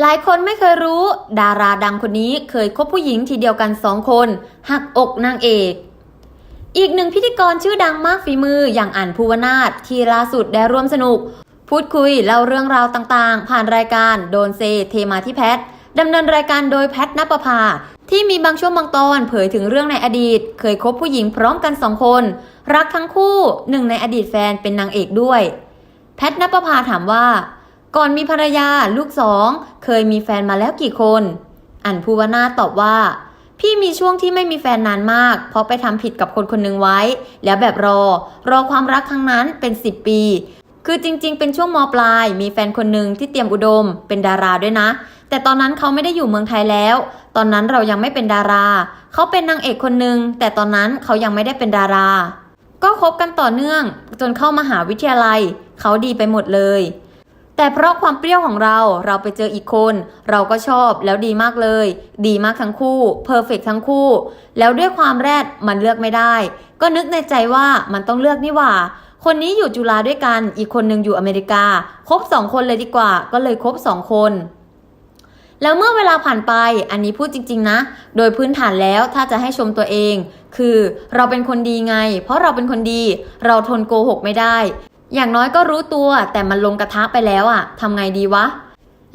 หลายคนไม่เคยรู้ ดาราดังคนนี้เคยคบผู้หญิงทีเดียวกันสองคน หักอกนางเอก อีกหนึ่งพิธีกรชื่อดังมากฝีมืออย่างอันภูวนาถที่ล่าสุดได้ร่วมสนุก พูดคุยเล่าเรื่องราวต่างๆ ผ่านรายการโดนเซเทมาที่แพทดำเนินรายการโดยแพทนปภา ที่มีบางช่วงบางตอนเผยถึงเรื่องในอดีต เคยคบผู้หญิงพร้อมกันสองคน รักทั้งคู่หนึ่งในอดีตแฟนเป็นนางเอกด้วย แพทนปภาถามว่า ก่อนมีภรรยาลูกสอง เคยมีแฟนมาแล้วกี่คน อันภูวนาตอบว่า พี่มีช่วงที่ไม่มีแฟนนานมาก เพราะไปทำผิดกับคนคนหนึ่งไว้ แล้วแบบรอ รอความรักครั้งนั้นเป็น10ปี คือจริง ๆ เป็นช่วงมปลาย มีแฟนคนหนึ่งที่เตรียมอุดม เป็นดาราด้วยนะ แต่ตอนนั้นเขาไม่ได้อยู่เมืองไทยแล้ว ตอนนั้นเรายังไม่เป็นดารา เขาเป็นนางเอกคนหนึ่งแต่ตอนนั้นเขายังไม่ได้เป็นดารา ก็คบกันต่อเนื่อง จนเข้ามหาวิทยาลัย เขาดีไปหมดเลย แต่เพราะความเปรี้ยวของเราเราไปเจออีกคน เราก็ชอบแล้วดีมากเลย ดีมากทั้งคู่เพอร์เฟกทั้งคู่ แล้วด้วยความแรดมันเลือกไม่ได้ ก็นึกในใจว่ามันต้องเลือกนี่หว่า คนนี้อยู่จุฬาด้วยกัน อีกคนหนึ่งอยู่อเมริกา คบสองคนเลยดีกว่า ก็เลยคบสองคนแล้วเมื่อเวลาผ่านไป อันนี้พูดจริง ๆ นะ โดยพื้นฐานแล้วถ้าจะให้ชมตัวเอง คือเราเป็นคนดีไง เพราะเราเป็นคนดี เราทนโกหกไม่ได้ อย่างน้อยก็รู้ตัวแต่มันลงกระทะไปแล้วอะทำไงดีวะ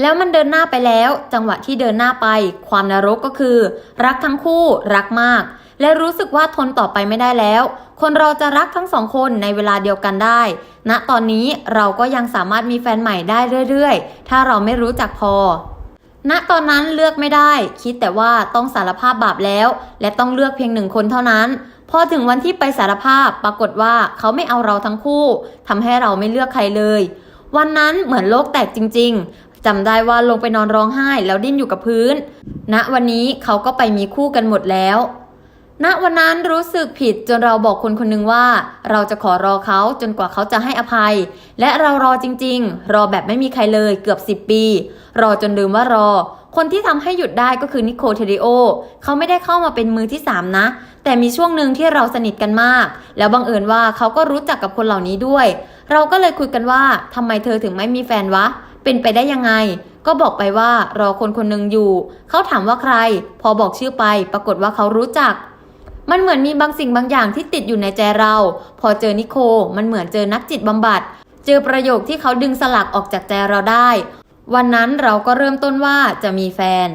แล้วมันเดินหน้าไปแล้ว จังหวะที่เดินหน้าไป ความนรกก็คือ รักทั้งคู่รักมาก และรู้สึกว่าทนต่อไปไม่ได้แล้ว คนเราจะรักทั้งสองคนในเวลาเดียวกันได้ณตอนนี้เราก็ยังสามารถมีแฟนใหม่ได้เรื่อยๆ ถ้าเราไม่รู้จักพอณตอนนั้นเลือกไม่ได้ คิดแต่ว่าต้องสารภาพบาปแล้ว และต้องเลือกเพียงหนึ่งคนเท่านั้น พอถึงวันที่ไปสารภาพปรากฏว่าเขาไม่เอาเราทั้งคู่ทำให้เราไม่เลือกใครเลย วันนั้นเหมือนโลกแตกจริง ๆจำได้ว่าลงไปนอนร้องไห้แล้วดิ้นอยู่กับพื้นณวันนี้เขาก็ไปมีคู่กันหมดแล้ว ณวันนั้นรู้สึกผิดจนเราบอกคนคนหนึ่งว่า เราจะขอรอเขาจนกว่าเขาจะให้อภัย และเรารอจริง ๆ รอแบบไม่มีใครเลยเกือบ 10 ปี รอจนลืมว่ารอ คนที่ทำให้หยุดได้ก็คือนิโคเทริโอเขาไม่ได้เข้ามาเป็นมือที่ 3 นะ แต่มีช่วงหนึ่งที่เราสนิทกันมาก แล้วบังเอิญว่าเขาก็รู้จักกับคนเหล่านี้ด้วย เราก็เลยคุยกันว่าทำไมเธอถึงไม่มีแฟนวะ เป็นไปได้ยังไงก็บอกไปว่ารอคนคนหนึ่งอยู่ เขาถามว่าใคร พอบอกชื่อไป ปรากฏว่าเขารู้จัก มันเหมือนมีบางสิ่งบางอย่างที่ติดอยู่ในใจเรา พอเจอนิโค มันเหมือนเจอนักจิตบำบัด เจอประโยคที่เขาดึงสลักออกจากใจเราได้ วันนั้นเราก็เริ่มต้นว่าจะมีแฟน